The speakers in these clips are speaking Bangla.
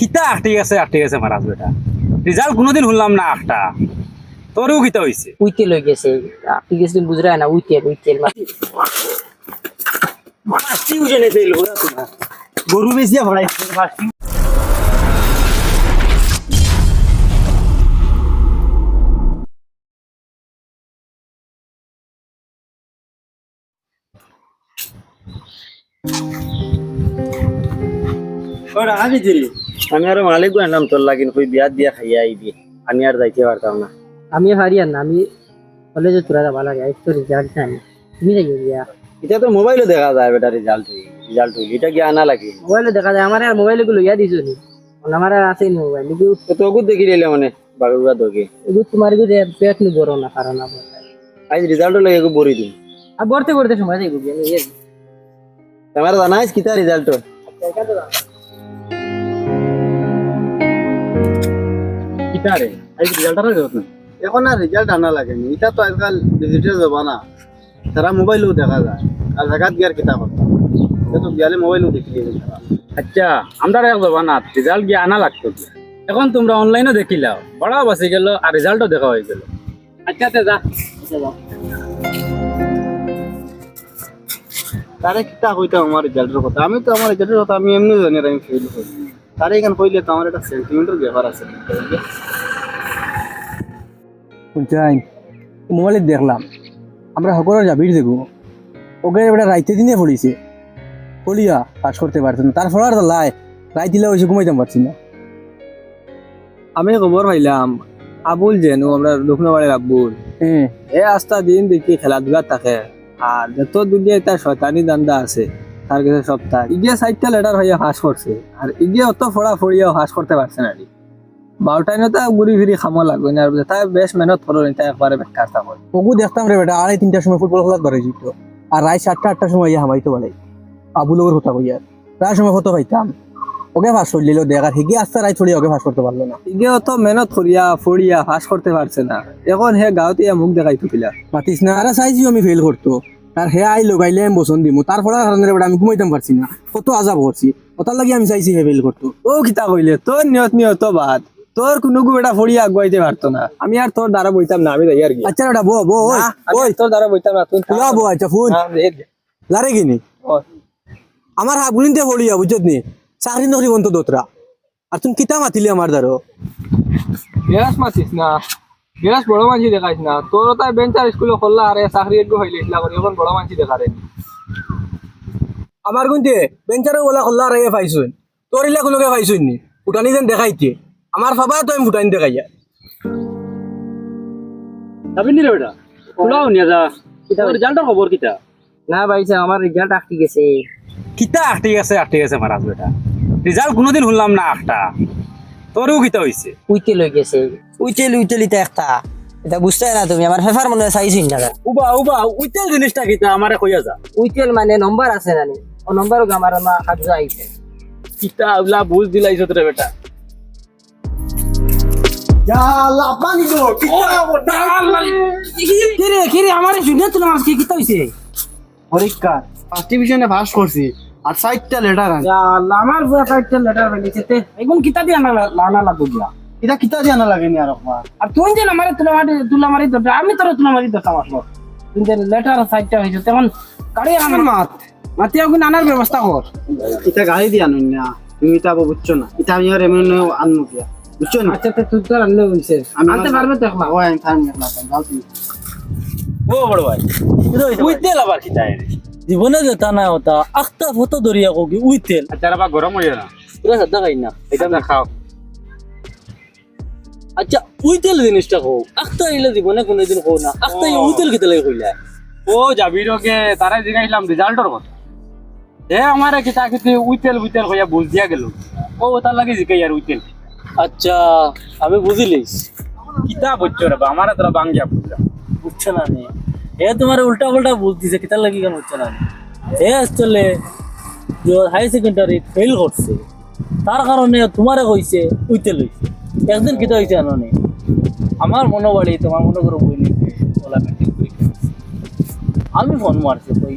কিতা আটটি গেছে আটটি গেছে মারাজ বেটা। রেজাল্ট কোনোদিন শুনলাম না আটটা তোরও কিতা হয়েছে উইতে লই গেছে। আপনি গেছিলেন বুঝরা না উইতেল উইতেল ফার্স্টই বুঝে নিতে এলো ওরা তোমার গরু বেশিয়া ভরাই ফার্স্টই ওরা আমি দিলি আমি আর মালিক আনলাম তোর লাগিন কই বিয়াত দিয়া খাইয়া আইবি আমি আর যাইতে পারতাম না আমি হারিয়ান না আমি কলেজে তোরা যাবা লাগে আজ তো রেজাল্ট নাই। তুমি যাই এটা তো মোবাইলে দেখা যায় বেটা রেজাল্ট রেজাল্ট হইল এটা কি আনা লাগে মোবাইলে দেখা যায় আমার আর মোবাইলে গুলো ইয়া দিছো নি। আমার আর আছে মোবাইল এগুলো তো দেখি নিলে মানে বাগুড়া দোকে এগুলো তোমার এগুলো পেট নি বড় না কারণ আবার আজ রেজাল্ট লাগে এগো বড়ি দিন আর বলতে করতে সময় যাই গিয়া আমি তোমার জানাইস কিতা রেজাল্ট কিতা রেজাল্ট নাই এখন আর রেজাল্ট আনা লাগেনি এটা তো আজকাল ডিজিটাল জমানা। তারা মোবাইলও দেখা যায় আর জায়গাত গিয়ার কিতা কথা এটা তো গিয়ালে মোবাইলও দেখি আচ্ছা আমরা এক জবানাত রেজাল্ট গিয়ে আনা লাগতো এখন তোমরা অনলাইনে দেখিলাও বড়াও বাঁচি গেল আর রেজাল্টও দেখা হয়ে গেল। আচ্ছা তে যা। তারে কিতা কইতাম আমার রেজাল্টের কথা। আমি তো আমার রেজাল্টের কথা আমি এমনি জানি আমি ফেল করি তারে এখানে কইলে তো আমার একটা সেন্টিমেন্টের ব্যাপার আছে। মোবাইলে দেখলাম আমরা সকলের দেখো ওকে এবার রাইতে দিনে পড়িছে। পড়িয়া পাস করতে পারছে না। তারপর আর লাই রাই দিলে ওইসে ঘুমাইতাম পারছি না। আমি খবর পাইলাম আবুল যেন আমরা লক্ষ্ণবাড়ির আব্বুল হ্যাঁ এ আস্তা দিন দেখি খেলাধুলা থাকে আর যত দুনিয়ায় তার শয়তানি দান্দা আছে। তার কাছে সব তার ইগিয়া সাইডটা লেটার হইয়া ফাঁস করছে। আর ইগিয়া অত ফোড়া ফড়িয়া ফাঁস করতে পারছে না বারোটায় তো ঘুরি ফিরি খামো লাগবে না। আর তাই বেশ মেহনত করো তাই একবারে বেকার থাকো। ওগু দেখতাম রে বেটা আড়াই তিনটার সময় ফুটবল খেলা ধরে যেত আর রায় সাতটা আটটার সময় ইয়া হামাইতে পারে আবুলোর কথা কইয়া প্রায় সময় কত পাইতাম ওকে ফাঁস করে দিল দেখ আর হিগে আস্তে রায় ছড়িয়ে ওকে ফাঁস করতে পারল না। ইগিয়া অত মেহনত করিয়া ফড়িয়া ফাঁস করতে পারছে না। এখন হে গাঁৱত ইয়া মুখ দেখাইতো পিলা। মাতিস না আরে চাইছি আমি ফেল করতো। তার হে আই লগাইলে আমি বসন দিমু। তার ফলে কারণে বেটা আমি ঘুমাইতাম পারছি না। কত আজাব করছি ওটার লাগি আমি চাইছি হে ফেল করতো ও কিতা কইলে তোর নিয়ত নিয়ত বাদ। তোর কোনো বেটা ফড়িয়া আগুয়াইতে পারতো না। আমি আর তোর দ্বারা বইতাম না আমি যাই আর কি। আচ্ছা বেটা বো বো ওই তোর দ্বারা বইতাম না তুই তুই বো আচ্ছা ফোন। লারে কিনি। আমার হাগুলিনতে পড়িয়া বুঝত নি? চাকরি নকরি বন্ত দোতরা আর তুমি কিতা মাতিলি আমার দ্বারো মাতিস না। বিরাস বড় মানসি দেখাইস না। তোর তাই বেঞ্চার স্কুলে খোলা আরে চাকরি একটু হইলে ইসলা করি এখন বড় মানসি দেখা রে আমার গুনতে বেঞ্চারে ওলা খোল্লা রে পাইছুন। তোর ইলা কোনোকে পাইছুন নি? ফুটানি যেন দেখাইতে আমার বাবা তো আমি ফুটানি দেখাইয়া যাবি নি রে বেটা? খোলাও নিয়ে যা রেজাল্টের খবর কিতা না ভাইছে আমার রেজাল্ট আটকে গেছে কিতা আটটি গেছে আটটি গেছে মারাজ বেটা। রেজাল্ট কোনোদিন শুনলাম না আটটা তোরও কিতা হয়েছে উইতে লই গেছে। উইতেল উইতেল ইটা একটা। এটা বুঝতে না তুমি আমার ফেফার মনে হয় চাইছি না উবা উবা উইটেল জিনিসটা কিতা আমারে কইয়া যা। উইতেল মানে নম্বর আছে জানি। ও নম্বর আমার না কাজ আইছে কিতা উলা বুঝ দিলাইছ তোরে বেটা। আমার শুনে তো আমার কি কিতা হইছে? ফার্স্ট ডিভিশনে পাস করছি আর সাইটটা লেটার আমার বুয়া লেটার বেলিছে তে। এখন কিতা দিয়ে আনা লানা লাগু দিয়া। এটা কিতা জানা লাগেনি আর আর তুই যে আমারে তুলা মারি তুলা মারি দরটা আমি তোর তুলা মারি দরটা আসলো। তুই যে লেটার সাইডটা হইছে তখন গাড়ি আমার মাত। মাতিয়া গুণ আনার ব্যবস্থা কর। এটা গাড়ি দিয়ে আনুন না তুমি এটা বুঝছ না। এটা আমি আর এমনি আনব গিয়া বুঝছ না? আচ্ছা তুই তো আনলে হইছে। আমি আনতে পারবে তো একলা? ওই আমি থামি একলা যাও তুমি। ও বড় ভাই। উইতেল আবার কিতা এর জীবনে যেতা না হতা আখটা ফটো ধরিয়া কোকি উইতেল আচ্ছা আবার গরম হইয়া না। পুরা সাদা খাই না। এটা দেখাও আচ্ছা উইতেল জিনিসটা কও আখটা ইলে জীবনে কোনোদিন কও না। আখটা উইতেল কিতা লাগে কইলা ও জাবিরকে তারা জিগাইলাম রেজাল্টর কথা। এ আমারে কিতা কিতি উইতেল উইতেল কইয়া বুঝ দিয়া গেল। ও তার লাগি জিগাই আর উইতেল আচ্ছা আমি বুঝিলিস কিতা বুঝছ রে আমারে তোরা বাঙ্গিয়া বুঝলা বুঝছ না নে এ তোমার উল্টা পাল্টা বুঝতিছে কিতা লাগি কেন বুঝছ না এ আসলে হাই সেকেন্ডারি ফেল করছে তার কারণে তোমারে কইছে উইতে লইছে একদিন কিতা হইছে জানো নি আমার মনোবাড়ি তোমার মনে করো বই ওলা মেট্রিক পরীক্ষা আমি ফোন মারছি, কই?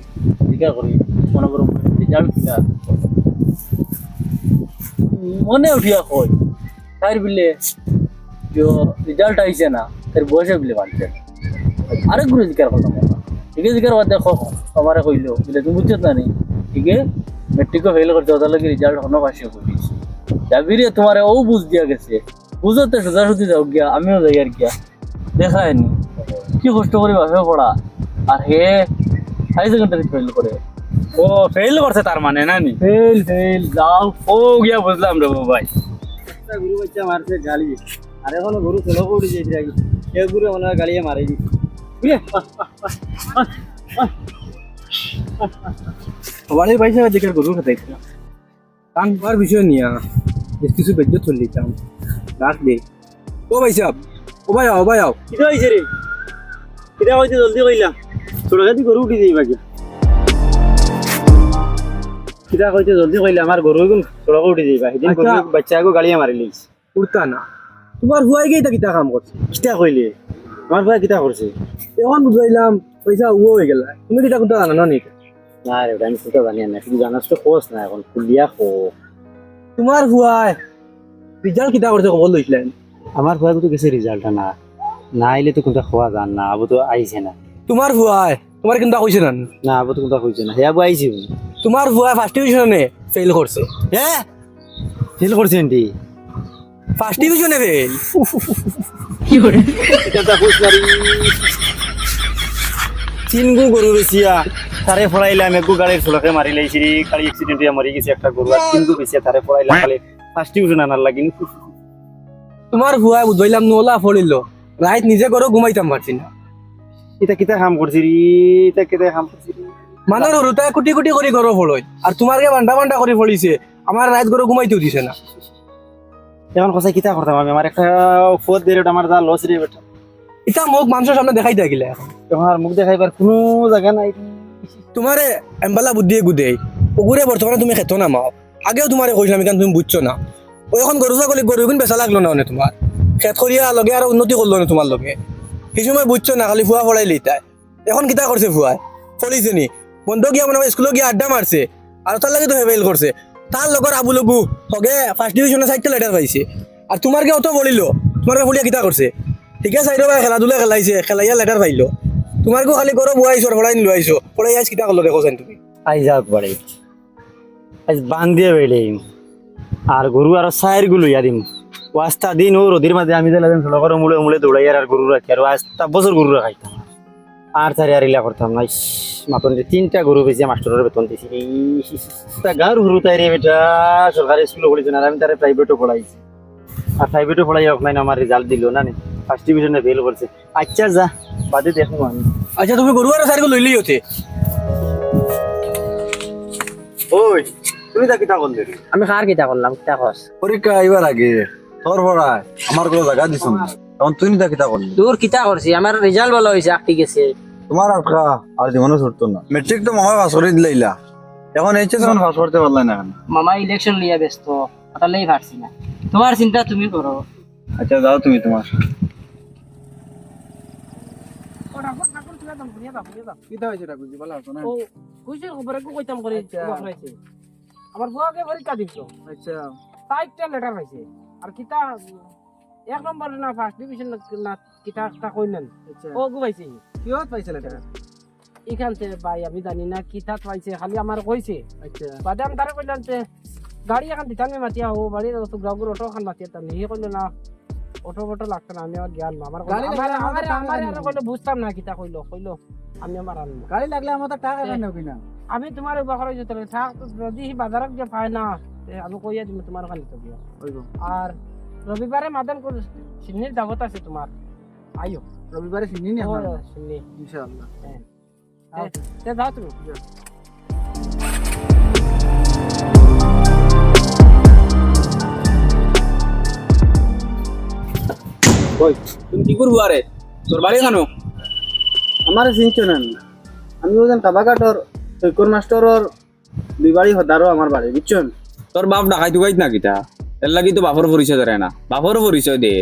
জিজ্ঞা করি, মনে করো রেজাল্ট কিটা মনে উঠিয়া কই, তার বিলে যে রেজাল্ট আইছে না, তার বয়সে বিলে বাড়ছে আরেক গুরু জিজ্ঞার করলাম ঠিক আছে জিজ্ঞার বাদে দেখো আমারে কইলো, বলে, তুমি বুঝছ না নি? ঠিক মেট্রিকও ফেল করছে লাগে রেজাল্ট হনো পাশে করিস যাবিরে তোমার ও বুঝ দিয়া গেছে। বুঝতে সোজা সুজি যাও গিয়া আমিও যাই আর গিয়া। দেখায়নি কি কষ্ট করে ভাবে পড়া। আর হে হাই সেকেন্ডারি ফেল করে। ও ফেল করছে তার মানে না নি? ফেল ফেল যাও। ও গিয়া বুঝলাম রে ভাই। গরু বাচ্চা মারছে গালি। আর এখন গরু চলো করে যেতে আগে। সে গরু মনে হয় গালিয়ে মারি দিচ্ছে বাড়ির পয়সা দেখে গরু খেতে কান পার বিষয় নিয়া। বেশ কিছু বেজ্য চল দিতাম রাখ দে ও ভাই সাহেব ও ভাই আও ভাই আও। কিটা হয়েছে রে? কিটা হয়েছে জলদি কইলাম ছোট খাতি গরু উঠি যাই বাকি। কিটা কইছে জলদি কইলে? আমার গরু গুলো ছোট উঠি যাইবা সেদিন গরু আচ্ছা। বাচ্চা আগো গালিয়ে মারি লিস উড়তা না। তোমার হুয়াই তা কিতা কাম করছে কিটা কইলে? আমার ভাই কিটা করছে এখন বুঝাইলাম পয়সা ও হয়ে গেল। তুমি কিতা কোনটা জানো না নাকি? না রে আমি কোথা জানি না তুই জানাস তো কোস না এখন? খুলিয়া খো তোমার হুয়াই করছে খবর লইছিলেন আমার ভাই তো গেছে রেজাল্ট না না আইলে তো কোনটা খোয়া যান না আবু তো আইছে না তোমার হুয়াই তোমার কিন্তু কইছে না না আবু তো কোনটা না হে আবু আইছে তোমার হুয়াই ফার্স্ট ডিভিশনে ফেল করছে হ্যাঁ ফেল করছে ফার্স্ট ডিভিশনে ফেল এটা কইছ পারি তিনগু গরু বেচিয়া। তারে ফড়াইলাম একগু গাড়ির ফুলকে মারি লাইছি অ্যাক্সিডেন্ট হইয়া মরি গেছে একটা গরু আর তিনগু বেচিয়া তারে ফড়াইলাম খালি ফার্স্ট ডিভিশন আনার লাগিন। তোমার হুয়াই বুঝাইলাম নোলা ফলিল রাইত নিজে করো ঘুমাইতাম পারছি না। এটা কিতা কাম করছি রে এটা কিতা কাম করছি রে মানুষ হরুতায় কুটি কুটি করে ঘর ফলই আর তোমার কে বান্ডা বান্ডা করে ফলিছে আমার রাত করে ঘুমাইতেও দিছে না। এখন কথা কিতা করতাম আমি আমার একটা ফোর দিয়ে আমার যা লস রে বেটা। এটা মোক মানুষের সামনে দেখাই থাকিলে এখন। আর মুখ দেখাইবার কোনো জায়গা নাই। তোমারে এম্বালা বুদ্ধি গুদে ওগুরে বর্তমানে তুমি খেতো না মাও আগেও তোমারে কইছিলাম এখান তুমি বুঝছ না। ও এখন গরু ছাগলী গরু গুণ বেচা লাগল না মানে তোমার খেত করিয়া লগে আর উন্নতি করল না তোমার লগে। সেই সময় বুঝছ না, খালি ফুয়া ফলাই লিতাই এখন কিতা করছে ফুয়াই ফলিছে নি বন্ধ গিয়া মানে স্কুলে গিয়া আড্ডা মারছে আর তার লাগে তো ফেল করছে তার লগর আবু লগু হগে ফার্স্ট ডিভিশনে চারটা লেটার পাইছে। আর তোমার কে অত বলিল। তোমার কে ফলিয়া কিতা করছে ঠিক আছে চাইরো খেলাধুলা খেলাইছে, খেলাইয়া লেটার পাইলো। তোমার খালি করো বুয়াইছো ফলাই নিলো আইছো ফলাই আইস কিতা করল দেখো তুমি? আই যাক বাড়ি আজ বান দিয়ে বেড়েম আর গরু আর সাইরগুলো ইয়া দিম। ওয়াস্তা দিন ও রোদির মাঝে আমি দিলাম করে মুলে মুলে দৌড়াই আর গরু রাখি। আর আস্তা বছর গরু রাখাইতাম। আর তারি আর ইলা করতাম না। মাতন তিনটা গরু বেশি মাস্টারের বেতন দিছি। তা গার গরু তাই রে বেটা সরকারি স্কুলে পড়েছে না আর আমি তারে প্রাইভেটও পড়াইছি। আর প্রাইভেটও পড়াই নাই আমার রেজাল্ট দিল না নি? ফার্স্ট ডিভিশনে ফেল করছে। আচ্ছা যা বাদে দেখো আমি। আচ্ছা তুমি গরু আর সাইকেল লইলি হতে ওই তুমি তা কিতা করলে আমি কার কিতা করলাম কিতা কস? পরীক্ষা আইবার আগে তোর পড়ায় আমার কোনো জায়গা দিছ না। তখন তুই নিতা কিতা করলি দূর কিতা করছি? আমার রেজাল্ট ভালো হয়েছে ঠিক আছে তোমার আটকা আর জীবনে ছুটতো না। মেট্রিক তো মামা পাস করে দিলাইলা। এখন এইচএস এখন পাস করতে পারলাই না মামা ইলেকশন লিয়া ব্যস্ত ওটালেই পারছি না। তোমার চিন্তা তুমি করো। আচ্ছা যাও তুমি তোমার। কিতা হয়েছে বুঝি ভালো না। ও খুশির খবর একটু কইতাম করে বকরাইছে আমার বুয়াকে পরীক্ষা দিছ? আচ্ছা। চারটা লেটার পাইছে। আর কিতা এক নম্বর না ফার্স্ট ডিভিশন না কিতা তা কইলেন। আচ্ছা। ও গুবাইছে কিহত পাইছে লেটার এখান থেকে ভাই আমি জানি না কিতা পাইছে খালি আমার কইছে। আচ্ছা। বাদে আমি তারে কইলাম গাড়ি এখন দিতাম মাতিয়া ও বাড়ি তো গ্রাউন্ড অটো খান মাতিয়া তাম নিয়ে কইলো না। অটো বটো লাগতো না আমি আমার জ্ঞান আমার আমার আমার আমার। বুঝতাম না কিতা কইলো কইলো আমি আমার আনব। গাড়ি লাগলে আমার টাকা কেন কিনা? আমি তোমার উপকার হয়েছে তাহলে থাক যদি সি বাজারত যে পায় না আমি কইয়া দিম তোমার ওখানে তো আর রবিবারে মাদান কর সিন্নির দাবত আছে তোমার। আইও রবিবারে চিনি নি ও, আপনার? সিন্নি। ইনশাআল্লাহ। তে যাও তুমি। কই? তুমি কি করব আরে? তোর বাড়ি খানো আমার চিনছো না। আমি ওজন কাবাঘাটর সৈকর মাস্টরর দুই বাড়ি হদারও আমার বাড়ি বুঝছেন তোর বাপ ডাকাই টুকাইত না কিতা এর লাগি তো বাপর পরিচয় ধরে না। বাপর পরিচয় দে।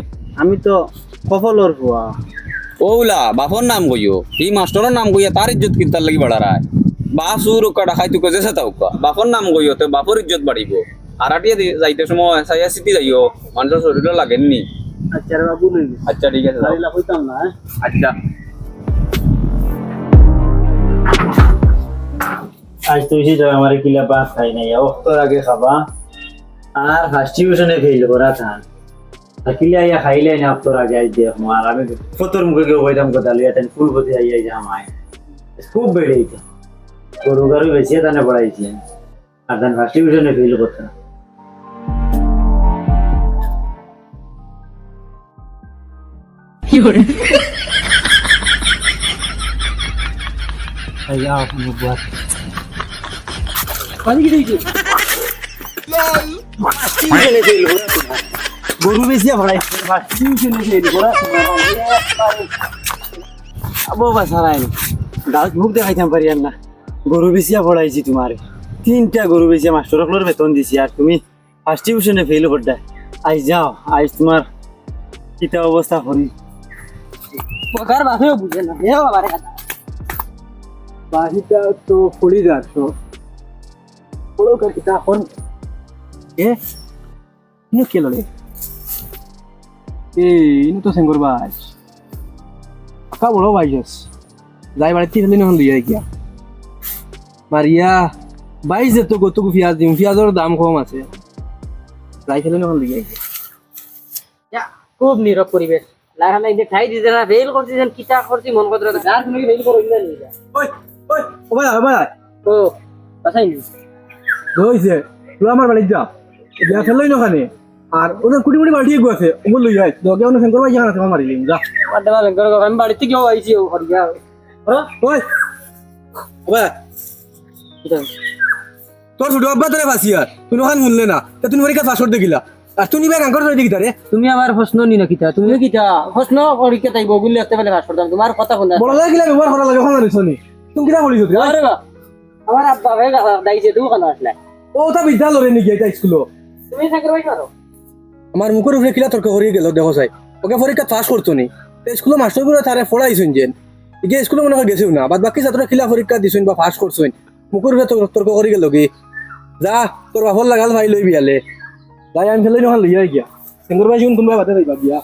আমি তো সফলর হওয়া ওলা বাপর নাম কইও। এই মাস্টরের নাম কইয়া তার ইজ্জত কিন্তু তার লাগি বাড়ারায় বাপ সুর উকা ডাকাই তুকে যেসে তা উকা বাপর নাম কইও তো বাপর ইজ্জত বাড়িব। আর আটিয়া যাইতে সময় সাইয়া সিটি যাইও। মানুষের শরীরও লাগেননি। আচ্ছা রে বাবু লই আচ্ছা ঠিক আছে না হ্যাঁ? আচ্ছা। আজ তুই সে আমার কিলা বাস খাই নাই ও আগে খাবা। আর ফার্স্ট টিউশনে ফেল করা থান কিলা ইয়া খাইলে না আগে আজ দেখ মার আমি ফতর মুখে কেউ কইতাম কথা লইয়া তেন ফুল পথে আইয়া যাম আয়। খুব বেড়ে গরু তানে পড়াইছেন আর তান ফার্স্ট টিউশনে ফেল গরু বেশি করা আবো বাসা নাই গাছ মুখ দেখাইতাম পারি আর না। গরু বেশিয়া পড়াইছি তোমার। তিনটা গরু বেশিয়া মাস্টারগুলোর বেতন দিছি আর তুমি ফার্স্ট টিউশনে ফেল করতে আজ যাও আজ তোমার কিতা অবস্থা করি পগার বাপেও বুঝে না। এ বাবা রে বাহিটা তো ফুলি যাচ্ছো। বলো কিতা এখন এ? ইনো কে লড়ে এই ইনু তো সেঙ্গর বাজ। আকা বড় বাইজস যাই বাড়িতে ফেলি নহন লইয়া গিয়া। মারিয়া বাইশ যে তো গতকু পিঁয়াজ দিম। পিঁয়াজের দাম কম আছে। যাই ফেলি নহন লইয়া গিয়া। খুব নীরব পরিবেশ লাগালে যে ঠাই দিতে না ফেল করছি যেন কিতা করছি মন কথা যার কোনো ফেল করো না যা। ওই ওই ও ভাই ও ভাই। ও বাসাই নি হইছে তুই আমার বাড়ি যা। যা ফেলই নখানে আর ওদের কুটি মুটি বাড়ি গেছে ওগুলো লই যাই দগে অন্য সেঙ্গর বাই জানা তোমার মারিলিম যা। আমার দেওয়া লেঙ্গর আমি বাড়িতে কেউ আইছি ও হরি যা ওই ও ভাই। কিতা তোর ছোট আব্বা তোরে বাসি আর। তুই নখান শুনলে না। তা তুমি পরীক্ষা পাসওয়ার্ড দেখিলা। আর তুমি আঙ্কর রে? তুমি আমার প্রশ্ন নি না কিতা? তুমি কিতা? প্রশ্ন তাইব করতাম। তোমার কথা শুনে। বড় লাগে গিলা ব্যবহার করা লাগে ওখানে শুনি। তুমি কিটা বলিস রে আরে বা আমার আব্বা ভাই দাইছে তুই কেন আসলে। ও তা বিদ্যালয়ে নিয়ে গিয়ে স্কুল তুমি থাকতে পারি পারো আমার মুখের উপরে কিলা তর্ক হরিয়ে গেল দেখো চাই। ওকে পরীক্ষা পাস করতো নি। স্কুলে মাস্টারগুলো তারে পড়াইছেন যেন। গিয়ে স্কুলে মনে হয় গেছেও না বাদ বাকি ছাত্র কিলা পরীক্ষা দিছেন বা পাস করছেন মুখের উপরে তর্ক- তর্ক করে গেল কি? যা তোর বাপর লাগাল ভাই লই বিয়ালে। যাই আমি ফেলে নহল লইয়া গিয়া সেঙ্গুর ভাই শুন কোনবা বাদে যাইবা গিয়া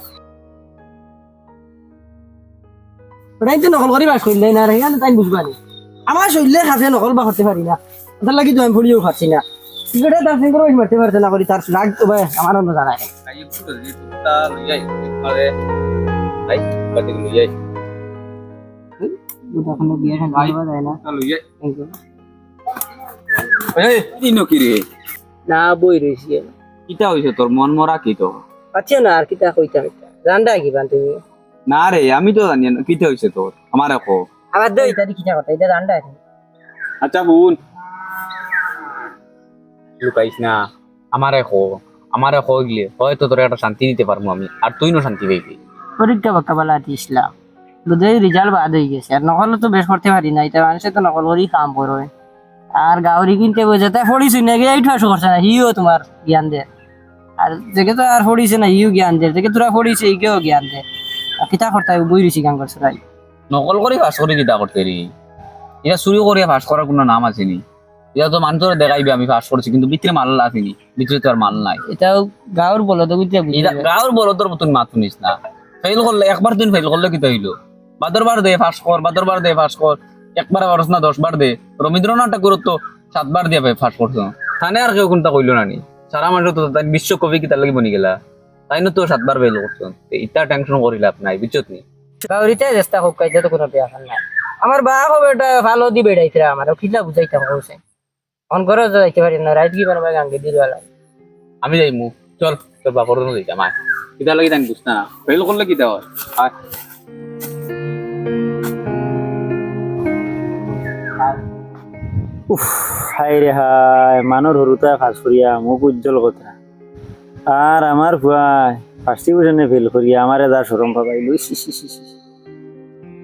ওটাই তো নকল করে বাস করিলে না রে তাই বুঝবা নি আমার শরীরে খাসে নকল বা করতে পারি না তার লাগি তো আমি ফুলিও খাচ্ছি না টিকেটে তার সঙ্গে করে মারতে পারছে না করি তার রাগ তো ভাই আমার অন্য জানায় বিয়ে না বই রয়েছি কিটা হইছে তোর? মন মরা কি তো? আচ্ছা না আর কিতা কইতা জানডা কি বান তুমি? না রে আমি তো জানি না কিটা হইছে তোর? আমার এখন আবার দই কিতা কথা এটা জানডা আচ্ছা বোন লুকাইস না আমারে খো আমারে খো গিলে হয়তো তোর একটা শান্তি দিতে পারব আমি আর তুই না শান্তি পাইবি। পরীক্ষা বাক্কা বেলা দিছিলা দুধের রেজাল্ট বাদ হয়ে গেছে আর নকল তো বেশ করতে পারি না এটা মানুষে তো নকল করেই কাম করবে। আর গাউরি কিনতে বোঝে তাই ফড়িছি না গিয়ে এইটু আসো করছে না হিও তোমার জ্ঞান দে আর যেকে তো আর ফড়িছে না হিও জ্ঞান দে যেকে তোরা ফড়িছে ইকেও জ্ঞান দে। আর কিতা করতে বই রয়েছি গান করছে তাই। নকল করে ফাঁস করে কিটা করতে রি? এটা চুরি করে ফাঁস করার কোনো নাম আসেনি এটা তো মানুষ দেখাইবে আমি ফাঁস করছি কিন্তু ভিতরে মাল আসেনি ভিতরে তো আর মাল নাই। এটাও গাঁর বলো তো বুঝতে বুঝতে এটা গাঁর বলদর মতন মাত শুনিস না। ফেল করলে একবার তুই ফেল করলে কি হইল? বাদর বার দে ফাঁস কর বাদর বার দে ফাঁস কর একবার পারস না দশ বার দে। রবীন্দ্রনাথ ঠাকুর তো সাতবার দিয়ে ফাঁস করছ। থানে আর কেউ কোনটা কইলো না নি? সারা মানুষ তো তাই বিশ্বকবি কি তার লাগি বনি গেলা? তাই না তো সাতবার ফেল করছ ইটা টেনশন করি লাভ নাই বুঝছত নি? গাউরিতে চেষ্টা হোক কাইতে তো কোনো বেয়া নাই। আমার বা হবে এটা ভালো দি বেড়াইছে আমার কিলা বুঝাইতাম কইছে অন করে যাইতে পারি না রাইট কি বানাবে গাঙ্গে দিলওয়ালা আমি যাই মু চল তোর বাপর তো যাই আমার কিতা লাগি তাই বুঝ না ফেল করলে কি দেওয়া আয়। হাই রে হাই মানৰ সৰুতে ফাঁচ কৰিয়া মোক উজ্জ্বল কথা। আর আমার ভুয়াই ফার্স্ট ডিভিশনে ফেল করিয়া আমার যা সরম পাবাই লই সি সি সি সি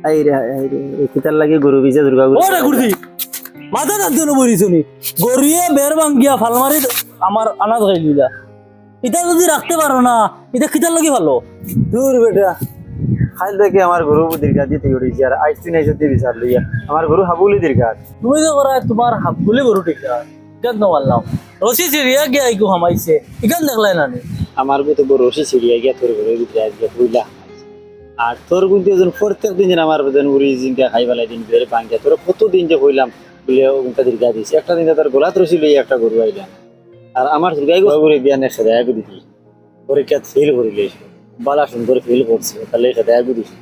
আই রে আই রে কিতার লাগে গরু বিজা দুর্গা ও রে গুরদি মাথা না দিন বলিস নি গরিয়ে বের ভাঙ্গিয়া ফালমারি আমার আনাজ খাই দিলা। এটা যদি রাখতে পারো না এটা কিতার লাগি ভালো? দূর বেটা। খাইল দেখে আমার গরু দীর্ঘা দিয়ে থেকে উঠেছি আর আইস নাই সত্যি বিচার লইয়া। আমার গরু হাবুলি দীর্ঘা। তুমি যে করা তোমার হাবগুলি গরু ঠিক কেন মারলাম? রশি সিরিয়া গিয়া আইকু হামাইছে। ইখান দেখলাই না নি? আমার মতো বড় রশি ছিড়িয়া গিয়া তোর ঘরে ভিতরে আজকে কইলা আর তোর প্রত্যেক দিন আমার বেদন উড়ি জিনকা খাই দিন বের বাঙ্গিয়া তোর কত দিন যে কইলাম বলে ওটা দীর্ঘা দিছি। একটা দিন তোর গোলাত রশি লই একটা গরু আইলাম। আর আমার গাই গরু করে বিয়ানে খেদায় গু দিছি পরীক্ষা ফেল করিলে। বালা সুন্দর ফিল করছে তাহলে খেদায় গু দিছি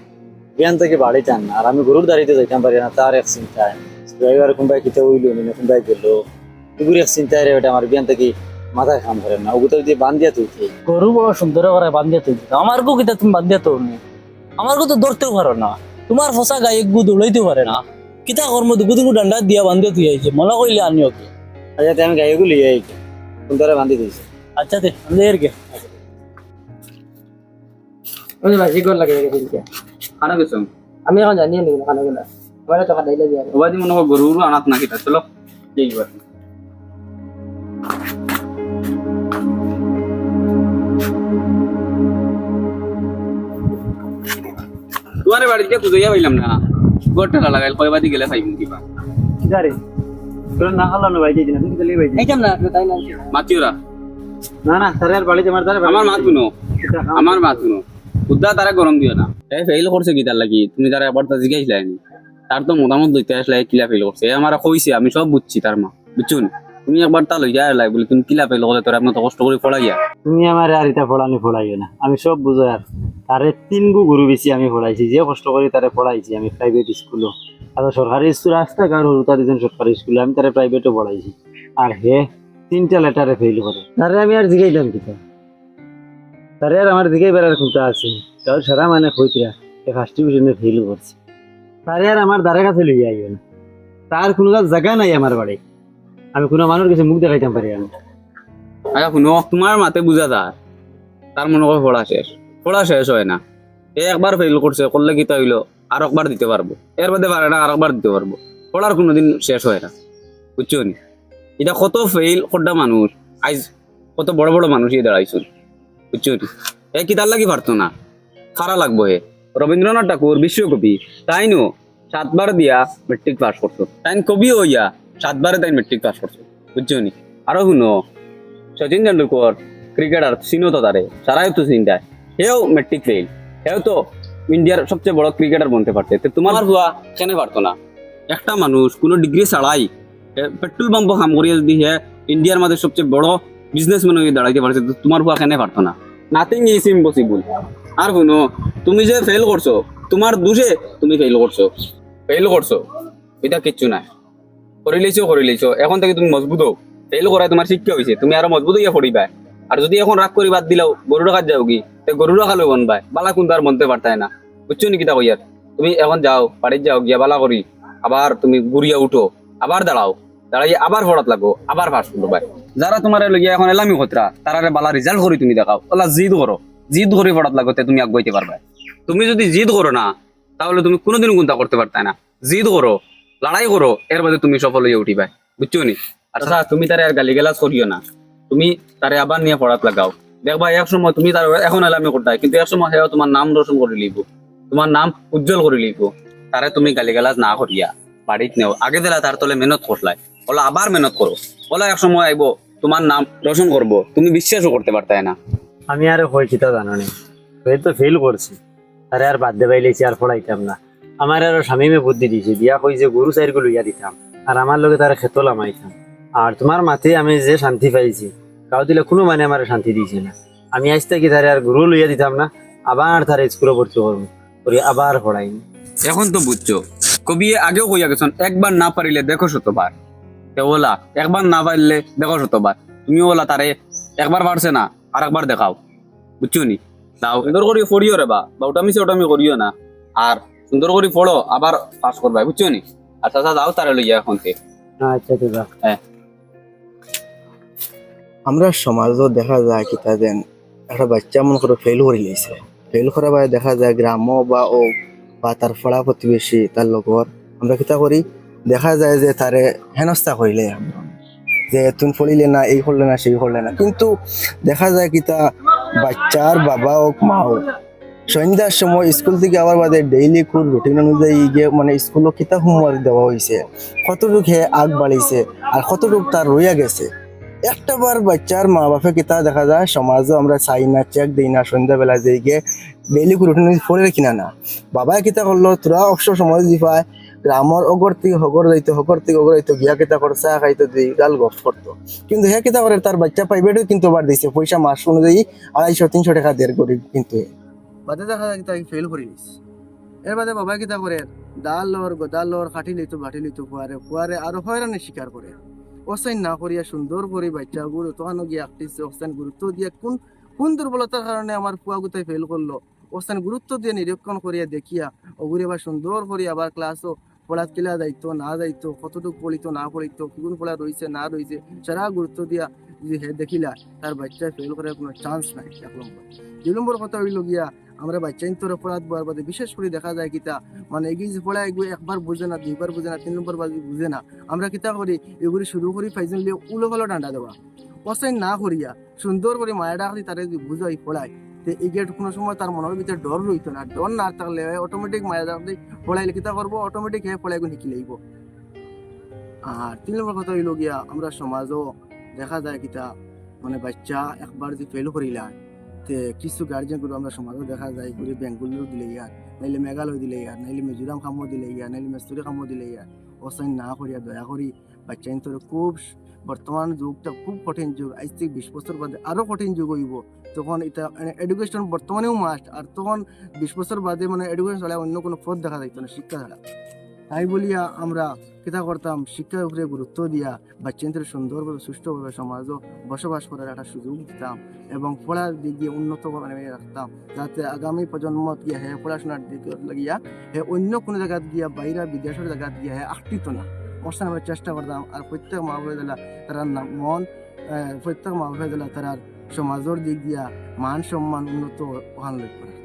বিয়ান থেকে বাড়ি টান আর আমি গরুর দাঁড়িতে যাইতাম পারি না তার এক চিন্তায় ড্রাইভার কোনবাই কিতে উইল নি কোনবাই গেলো এগুলো এক চিন্তায় রে ওটা আমার বিয়ান থেকে মাথায় কাম করে না। ওগুলো যদি বান্ধিয়া তুই গরু বড় সুন্দর করে বান্ধিয়া তুই। আমার গু কিতা তুমি বান্ধিয়া তোর নি? আমার গু তো ধরতেও পারো না। তোমার ফসা গায়ে গু দৌড়াইতে পারে না। কিতা কর্ম দুগু দুগু ডান্ডা দিয়া বান্ধিয়া তুই আইছে মনে কইলে আনিও কি? আচ্ছা আমি গাইগুলো লিয়ে আইছি। সুন্দরে বান্ধি দিয়েছি। আচ্ছা দে আমি এর গে। ওই ভাজি কর লাগে ফেলকে খানা গেছো আমি এখন জানি নি খানাগুলা আমার তো খাইলে দিয়া ওবাদি মনে হয় গরু গরু আনাত নাকি তা চলো। এইবার তোমার বাড়িতে পাইলাম না গোটা লাগাইল কয়বাদি গেলে খাইম কিবা। কিদারে তোরা না খালানো ভাই না তুমি তো না তাই না মাতিওরা না না আর বাড়িতে আমার আমার মাত শুনো। আমার মাত শুনো। উদ্দা তারা গরম দিও না। এ ফেল করছে কি তার লাগি? তুমি তারা একবার তা জিজ্ঞাসা তার তো মতামত দইতে আসলে কিলা ফেল করছে। আমার কইছে আমি সব বুঝছি তার মা। বুঝছ তুমি একবার তা লই যায় বলে তুমি কিলা ফেল করলে তোর আপনার তো কষ্ট করে পড়াইয়া তুমি আমার আর এটা পড়ানি পড়াইও না। আমি সব বুঝো আর। তারে তিন গু গরু বেশি আমি পড়াইছি যে কষ্ট করে তারে পড়াইছি আমি প্রাইভেট স্কুলও আর সরকারি স্কুল রাস্তাঘাট হল তার দিন সরকারি স্কুলে আমি তারে প্রাইভেটও পড়াইছি। আর হে তিনটা লেটারে ফেল করে। তারে আমি আর জিগাইলাম কিতা তারে আর আমার দিকে বেড়ার খুঁটা আছে। তার সারা মানে কইতরা এ ফার্স্ট ডিভিশনে ফেল করছে। তারে আর আমার দ্বারের কাছে লইয়া আইও না। তার কোনো জায়গা নাই আমার বাড়ি। আমি কোনো মানুষের কাছে মুখ দেখাইতাম পারি আমি আচ্ছা শুনো, তোমার মাতে বুঝা তার তার মনে করে পড়া শেষ। পড়া শেষ হয় না। এ একবার ফেল করছে, করলে কি হইল? আর একবার দিতে পারব। এর বাদে পারে না আর একবার দিতে পারব। পড়ার কোনোদিন শেষ হয় না। বুঝছ নি? এটা কত ফেল কটা মানুষ? আইজ, কত বড় বড় মানুষই দাঁড়াইছুন বুঝছ এ কি তার লাগি পারতো না খারা লাগবো হে। রবীন্দ্রনাথ ঠাকুর বিশ্বকবি তাইনো সাতবার দিয়া মেট্রিক পাস করছ। তাইন কবি হইয়া সাতবারে তাই মেট্রিক পাস করছ, বুঝছ নি? আরও শুনো সচিন তেন্ডুলকর ক্রিকেটার চিনো তো তারে সারাই তো চিন্তায় হেও মেট্রিক ফেল হেও তো ইন্ডিয়ার সবচেয়ে বড় ক্রিকেটার বনতে পারতে। তোমার হুয়া কেন পারতো না একটা মানুষ কোনো ডিগ্রি ছাড়াই পেট্রোল পাম্প কাম করিয়া যদি হে, ইন্ডিয়ার মাঝে সবচেয়ে বড় বিজনেসম্যান হয়ে দাঁড়াইতে পারছে, তো তোমার পারতো না। নাথিং ইজ ইম্পসিবল আর শুনো, তুমি যে ফেল করছ, তোমার দোষে তুমি ফেল করছ। ফেল করছ, এটা কিচ্ছু করে করে এখন থেকে তুমি মজবুত ফেল করাই তোমার শিক্ষা হয়েছে তুমি আরও মজবুত হইয়া পড়িবা। আর যদি এখন রাগ করি বাদ দিলাও গরু রাখাত যাও কি? তে গরু রাখালো বনবাই বালা কোন তার মনতে পারতাই না। বুঝছ নি কিতা কইয়ার তুমি এখন যাও বাড়ির যাও, গিয়া বালা করি। আবার তুমি ঘুরিয়া উঠো। আবার দাঁড়াও। দাঁড়াই আবার পড়াত লাগো আবার পাস করো ভাই যারা তোমার লইয়া এখন এলামি খতরা, তারারে বালা রেজাল্ট করি তুমি দেখাও। ওলা জিদ করো। জিদ করে পড়াত লাগো তে তুমি আগাইতে পারবে তুমি যদি জিদ করো না, তাহলে তুমি কোনোদিন কোনটা করতে পারতাই না। জিদ করো, লড়াই করো, এর বাদে তুমি সফল হয়ে উঠিবা বুঝছ নি? আচ্ছা তুমি তারে আর গালি গালাজ করিও না। তুমি তারে আবার নিয়ে পড়াত লাগাও। দেখবা, এক সময় তুমি তার এখন এলামি করতে কিন্তু এক সময় সেও তোমার নাম রোশন করে লিব। তোমার নাম উজ্জ্বল করে লিব। তারে তুমি গালি গালাজ না করিয়া, বাড়িত নেও। আগে দিলা তার তলে মেহনত করলাই ওলা আবার মেহনত করো। ওলা এক সময় আইব তোমার নাম রোশন করব। তুমি বিশ্বাসও করতে পারতাই না। আমি আর হই কিতা জানো নি? হয়ে তো ফেল করছি। আরে আর বাদ দেবাই লেছি আর পড়াইতাম না। আমার আর স্বামীমে বুদ্ধি দিয়েছে দিয়া কই যে গরু চাইরগুলো ইয়া দিতাম। আর আমার লগে তারা খেত লামাইতাম আর তোমার মাতে আমি যে শান্তি পাইছি কাউ দিলে কোনো মানে আমার শান্তি দিয়েছে না। আমি আজ থেকে তারে আর গরু লইয়া দিতাম না আবার তার স্কুলে ভর্তি করব করি আবার পড়াইনি এখন তো বুঝছ কবি আগেও কইয়া গেছেন একবার না পারিলে দেখো শতবার। তে ওলা একবার না পারলে দেখো শতবার। তুমি ওলা তারে একবার পারছে না আর একবার দেখাও। বুঝছ নি? দাও সুন্দর করে পড়িও রে বা। ওটা মিশে ওটা আমি করিও না। আর সুন্দর করে পড়ো আবার পাস করবা বুঝছ নি? আচ্ছা আচ্ছা যাও তারে লইয়া এখন কে আচ্ছা দাদা আমরা সমাজও দেখা যায় কি তাদের একটা বাচ্চা মনে করে ফেল করে গেছে। ফেল করা বা দেখা যায় গ্রাম বা ও বা তার ফড়া প্রতিবেশী তার লগর আমরা কিতা করি? দেখা যায় যে তারে হেনস্থা করিলে, যে তুমি পড়িলে না, এই করলে না, সেই করলে না। কিন্তু দেখা যায় কিতা বাচ্চার বাবা হোক, মা হোক, সন্ধ্যার সময় স্কুল থেকে আবার বাদে ডেইলি খুব রুটিন অনুযায়ী গিয়ে মানে স্কুলও কিতাব হোমওয়ার্ক দেওয়া হয়েছে কতটুক হে আগ বাড়িছে আর কতটুক তার রইয়া গেছে। একটা বার বাচ্চার মা বাপে কিতা দেখা যায়, সমাজও আমরা চাই না চেক দিই না, সন্ধ্যাবেলা যে গিয়ে ডেইলি রুটিন পড়ে কিনা না। বাবাই কিতা করল, তোরা অবসর সময় দি পায় গ্রামর অগর থেকে হগর যাইতো, হগর থেকে অগর যাইতো, গিয়া কিতা করে, চা খাইতো দুই গাল গপ করতো। কিন্তু হে কিতা করে, তার বাচ্চা প্রাইভেটও কিন্তু আবার দিছে। পয়সা মাস অনুযায়ী আড়াইশো, তিনশো টাকা দেড় করে কিন্তু বাদে দেখা যায় তাই ফেল করে এর বাদে বাবা কিতা করে, ডাল লর গোদাল লর কাটি লইতো, বাটি লইতো, ফুয়ারে ফুয়ারে আরও হয়রানি স্বীকার করে। অসাইন না করিয়া সুন্দর করে বাচ্চা গুরু তখন গিয়ে অসাইন গুরুত্ব দিয়ে কোন কোন দুর্বলতার কারণে আমার ফুয়া গুতাই ফেল করল? অসাইন গুরুত্ব দিয়ে নিরীক্ষণ করিয়া দেখিয়া ওগুলি আবার সুন্দর করে আবার ক্লাসও পড়াত কিলা যাইতো না যাইতো কতটুকু পড়িত না পড়িত কোন পড়া রয়েছে, না রয়েছে, সারা গুরুত্ব দিয়া যদি হে দেখিলা, তার বাচ্চা ফেল করার কোনো চান্স নাই। এক নম্বর। দুই নম্বর কথা হইল গিয়া, আমরা বাচ্চা ইন্তর অপরাধ বার বাদে বিশেষ করে দেখা যায় কিতা মানে এগিয়ে যে পড়া এগুলো একবার বুঝে না, দুইবার বুঝে না, তিন নম্বর বার বুঝে না, আমরা কিতা করি, এগুলি শুরু করি ফাইজন লিয়ে উলো হলো ডান্ডা দেওয়া। অসাইন না করিয়া সুন্দর করে মায়া ডাকি তারে যদি বুঝাই পড়াই এই গেট কোনো সময় তার মনের ভিতরে ডর রইতো না। ডর না থাকলে অটোমেটিক মায়া ডাকি পড়াইলে কিতা করব অটোমেটিক হে পড়াই শিখি লইব আর তিন নম্বর কথা হইল গিয়া, আমরা সমাজও দেখা যায় কিতা মানে বাচ্চা একবার যে ফেল করিলা, তে কিছু গার্জেনগুলো আমরা সমাজও দেখা যায় ঘুরে বেঙ্গুলুরু দিলে ইয়ার, নাইলে মেঘালয় দিলে ইয়ার, নাইলে মিজোরাম খামো দিলে ইয়ার, নাইলে মেস্তুরি খামো দিলে ইয়ার। অসাইন না করিয়া দয়া করি বাচ্চা ইন্তর খুব বর্তমান যুগটা খুব কঠিন যুগ। আজ থেকে বিশ বছর বাদে আরও কঠিন যুগ হইব। তখন এটা এডুকেশন বর্তমানেও মাস্ট আর তখন বিশ বছর বাদে মানে এডুকেশন ছাড়া অন্য কোনো পথ দেখা যাইতো না, শিক্ষা ছাড়া। তাই বলিয়া আমরা কিতা করতাম, শিক্ষার উপরে গুরুত্ব দিয়া বাচ্চাদের সুন্দরভাবে, সুষ্ঠুভাবে সমাজও বসবাস করার একটা সুযোগ দিতাম এবং পড়ার দিক দিয়ে উন্নত মানে রাখতাম, যাতে আগামী প্রজন্ম গিয়া হে পড়াশোনার দিক গিয়া হে অন্য কোনো জায়গাত গিয়া, বাইরা বিদেশের জায়গাত গিয়া হে আষ্টিত না। অবস্থান চেষ্টা করতাম আর প্রত্যেক মা বাবা তারা মন প্রত্যেক মা বাবা তারা সমাজের দিক দিয়া মান সম্মান উন্নত লক্ষ্য রাখতাম